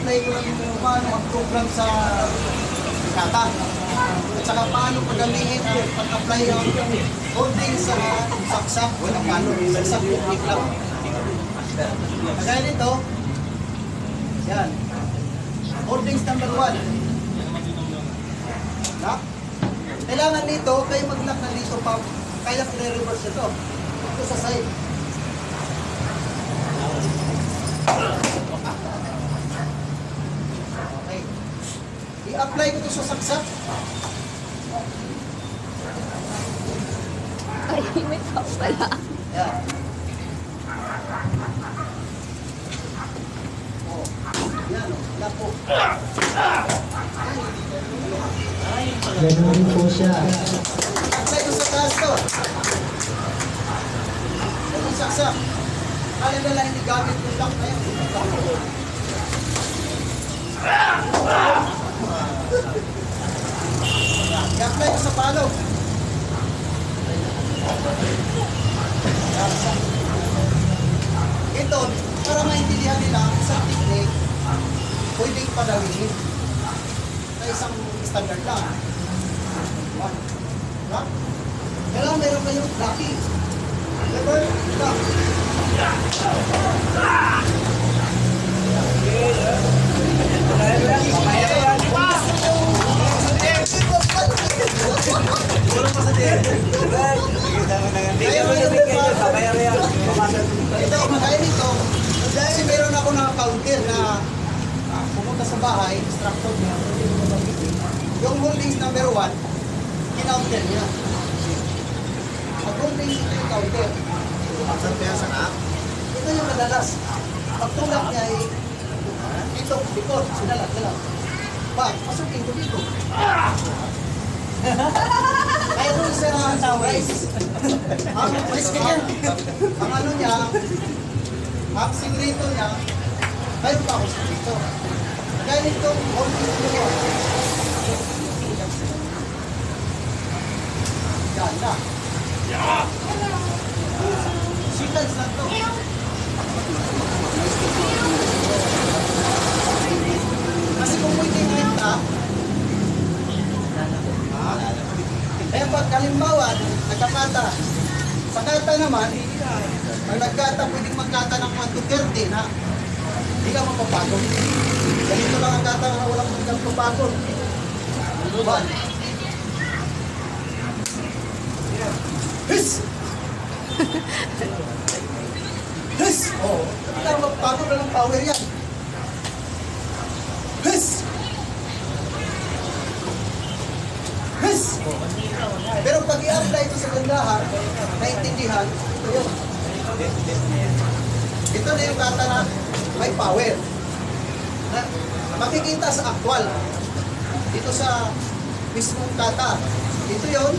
i-apply ko lang kung paano ang program sa kata. At saka paano pagamitin at pag-apply yung holding sa saksak na paano. Saksak technique lang. Kagaya nito, yan. Holdings number one. Lock. Kailangan nito, kayo mag-lock na dito pa. Kaya i-reverse ito. Ito sa side. Okay. I-apply ko ito sa saksak. Ay, may tao pala. Yan. Oh. Yan, oh. Lock po. Ganun po siya. Apply ko sa taas to. Ito saksak. Kala na lang hindi gamit yung lock na yun. I-apply sa palo. Ito, para maintindihan nila isang technique, pwedeng padawin na isang standard lang. One. Lock. Kailangan meron kayong locking. Lever, lock. Pumunta sa bahay, instructor niya, yung holdings number one, kinounter niya. Pag holdings ito kaya sa na? Ito yung madalas. Pag tulak niya ay, ito, likod, sinalat, sinalat. Pag, pasukin ko dito. Kaya doon sa guys, ang, ang ano niya, ang singrito niya, mayroon pa ako sa dito. Kaya nito, holdings number one. Yan na. Seconds lang to. Kasi kung pwede renta, ha? Eh pag kalimbawa, nagkakata, sa kata naman, pag nagkata, pwedeng magkata ng 1 to 30 na hindi ka mapapagod. Ganito lang ang kata na walang magpapagod. One. His! His! Oh, hindi ka mapapagod na ng power yan. His! His! Pero pag i-apply ito sa gandahan, naintindihan, ito. Ito na yung kata na may power. Na, makikita sa actual. Dito sa mismong kata. Ito yun,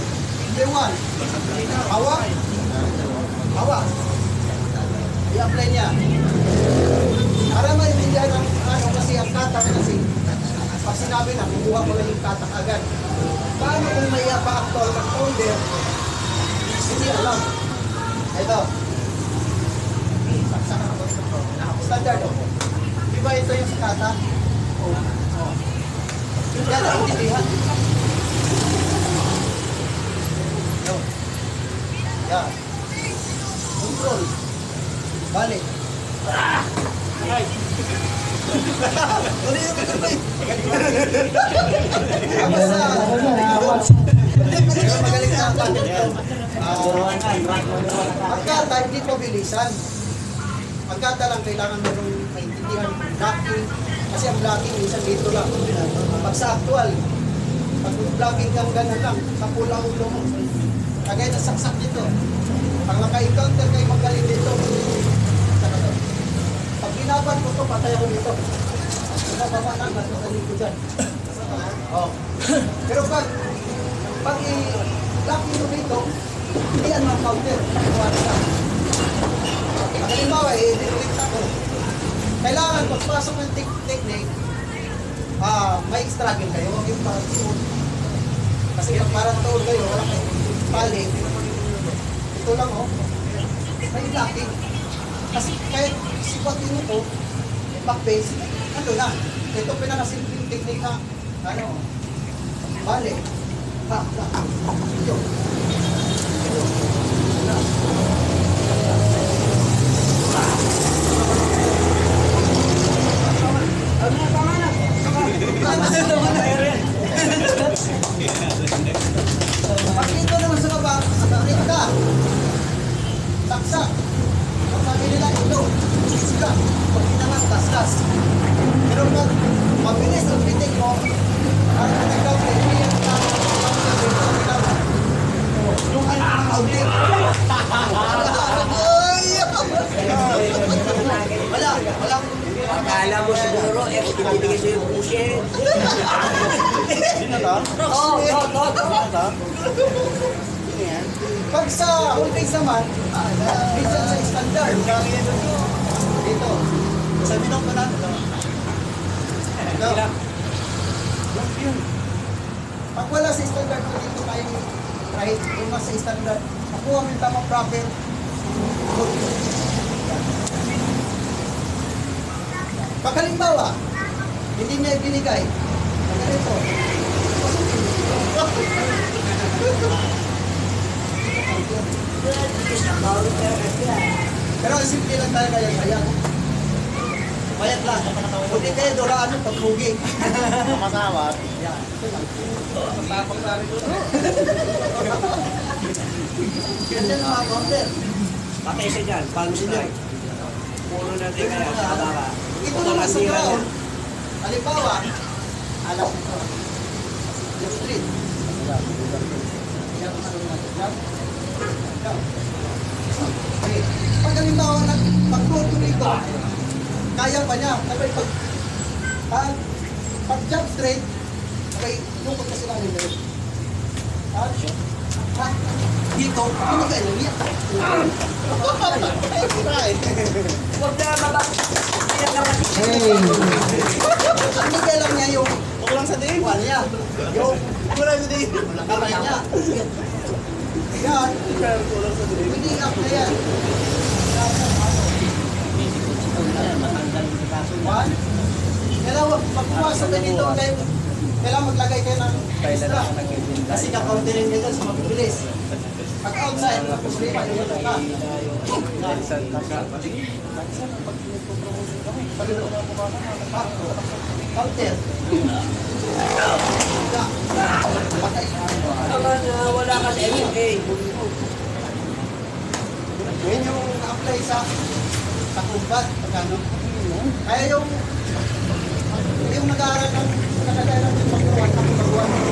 one. Hawa. Hawa. I-apply niya. Para maintindihan ang ano kasi ang kata kasi pag sinabi na, kukuha ko lang yung kata agad. Paano kung may pa-actual ng alam. Ito. Saksakan ako ito. Standard oh. Di ba ito yung kata? Oo. Oh. Yan, naintindihan. Yun. Yan. Control. Balik. Uli yung control. Tapos sa... Pero magaling na ang patent ito. Ah, Pagkata, hindi pabilisan. Pagkata lang, kailangan merong maintindihan yung blocking. Kasi ang blocking, minsan dito lang. Pag sa actual, pag blocking kang ganun lang, sa pula ulo mo. Kagaya na saksak dito. Pag naka-encounter kayo magaling dito. Pag ginaban ko to, patay ako dito. Pinababa lang, nasa sa likod dyan. Oh. Pero pag i-locking mo dito, ma-counter. Kuwari ka. Halimbawa, i-detect ako. Kailangan pagpasok ng technique, ah, may struggle kayo. Huwag yung parang suot. Kasi pag parang taon kayo, wala kayong pali. Ito lang, oh. May locking. Kasi kahit sipatin mo ko, back base, ano na. ito pinakasimpleng technique na, ano, balik. Ha, ha, ito. Ito. Na. Pag dito naman sa baba, sakit ka. Saksak. Pag sabi nila, ito. Sika. Pag naman, tastas. Pero pag mabilis ang pitik mo, ang pinagaw ko, hindi yan ka. Yung ano ang kaunti. Wala, wala. Akala mo siguro, eh, ibibigay sa'yo yung pushit. Oo, oo, oo. Pag sa holdings naman, minsan sa standard. Dito. Sa minong pa natin. Ito. Yun. Pag wala sa standard ko dito kayo kahit kung nasa standard, mo yung tamang profit. Pag halimbawa, hindi niya ibinigay, na ganito, Pero ang simple lang talaga yan, bayad. Bayad lang. Hindi kayo duraan ng paglugi. Masama. Yan. Ganyan ang mga counter. Patay siya dyan, palm strike. Puro natin kaya sa kabaka. Ito naman sa ground. Halimbawa, alam ito. Yung street. Pag halimbawa, pag-roto rito, kaya pa niya. Tapi pag, pag, pag jump straight, okay, lungkot kasi lang yun. Ha? Dito, pinigay lang niya. Huwag na kasi. Hey! Pinigay lang niya yung Kulang sa din. Kuha niya. Yung Kulang sa din. kamay niya. Yan. Sa. Hindi up na yan. One. Kailangan pagpumasok na dito kayo, kailangan maglagay kayo ng extra. Kasi ka-counterin kayo dyan sa mabibilis. Pag outside, problema, yung ito ka. Counter. Ah, wala ka sa MK. Yan yung na-apply sa sa kumbat, pagkano. Kaya yung yung nag-aaral ng nag-aaral ng pagkawan, ng pagkawan,